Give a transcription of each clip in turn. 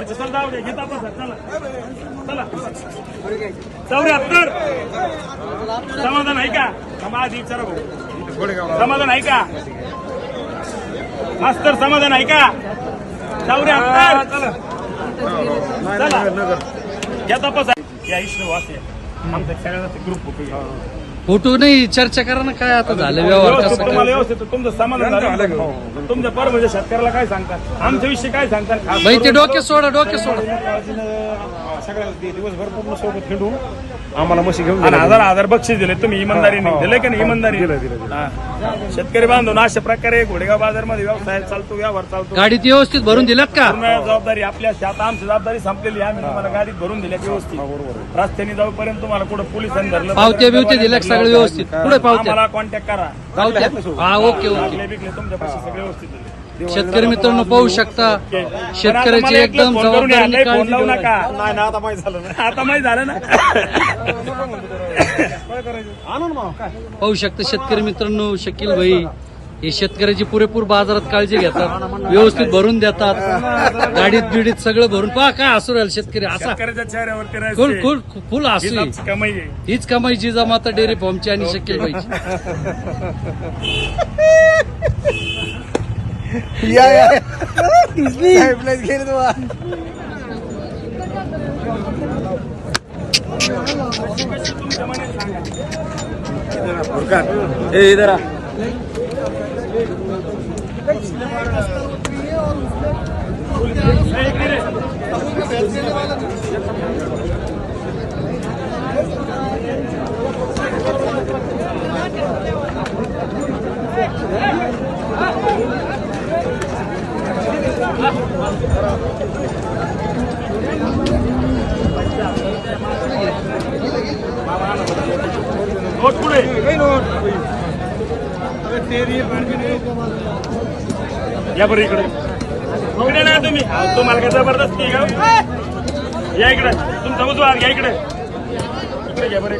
चौऱ्याहत्तरचे चल जाऊ दे घेता चला. चला. चौऱ्याहत्तर समाधान आहे का? विचारा भाऊ. समाधान आहे का? मास्तर समाधान आहे का? चौऱ्याहत्तर चला. घ्या तपासा. या इश्व वासे आमचा सगळ्यांचा ग्रुप होतो फोटो नाही चर्चा करा ना काय आता झालं व्यवहार व्यवस्थित तुम्हाला तुमचं समाधान झालं. हो. तुमच्या पर म्हणजे शेतकऱ्याला काय सांगतात? आमच्या विषयी काय सांगतात? बाई ते डोके सोडा डोके सोडा. सगळ्या दिवसभर पूर्ण सोबत खेळून आम्हाला म्हशी घेऊन आणि हजार हजार बक्षीस दिले. तुम्ही इमानदारीने दिले का नाही इमानदारी दिलं, दिलं, दिलं. हा. शेतकरी बांधून अशा प्रकारे घोडेगाव बाजारमध्ये व्यवसाय चालतो व्यवहार चालतो. गाडीत व्यवस्थित भरून दिलात का? पूर्ण जबाबदारी आपल्या आता आमची जबाबदारी संपलेली आहे. आम्ही तुम्हाला गाडीत भरून दिल्या व्यवस्थित. रस्त्याने जाऊपर्यंत तुम्हाला कुठं पोलिसांनी धरलं पावत्या बिवत्या दिल्या सगळं व्यवस्थित. पुढे पावत्या? आम्हाला कॉन्टॅक्ट करा. पावत्या? हा ओके ओके. लागले बिगले तुमच्यापाशी सगळे व्यवस्थित दिले. शेतकरी मित्रांनो पाहू शकता शेतकऱ्याची एकदम जबाबदारी फोन लावू नका. नाही ना आता माहिती झालं ना आता माहीत झालं ना? पाहू शकता शेतकरी मित्रांनो शकील भाई हे शेतकऱ्याची पुरेपूर बाजारात काळजी घेतात व्यवस्थित भरून देतात गाडीत बिडीत सगळं भरून. पहा काय असू राहील शेतकरी असा. फुल. फुल फुल असू हीच कमाई कमाईची जमाता डेअरी फॉर्मची आणि शकील भाईची. या या. साहेबलाच गेले तुम्हाला ए इधर नोट पुढे. या बरं इकडे. इकडे ना तुम्ही. तुम्हाला काय जबरदस्ती आहे का या इकडे. तुमचा उजवा घ्या इकडे. इकडे घ्या बरं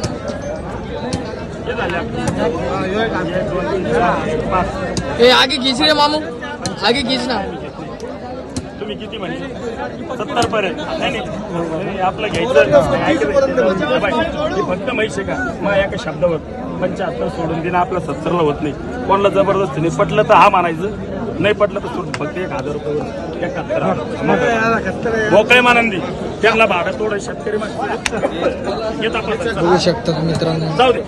हे झाले. आगे खींच रे मामू. आगे खींच ना तुम्ही किती म्हणजे? सत्तर पर्यंत नाही. नाही आपलं घ्यायचं फक्त आहे का? मग एका शब्दावर. पंच्याहत्तर सोडून देणं आपलं सत्तरला होत नाही. कोणाला जबरदस्ती नाही पटलं तर हा मानायचं नाही पटलं तर सोडून फक्त एक हजार रुपये एकाहत्तर. मोकळे मानंदी. त्यांना भाडं तोड शेतकरी माणसं. येत आपण शकता मित्रांनो. जाऊ दे.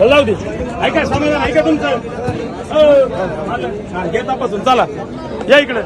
लावू दे. ऐका समाधान ऐका तुमचं. घे तपासून चला. या इकडे.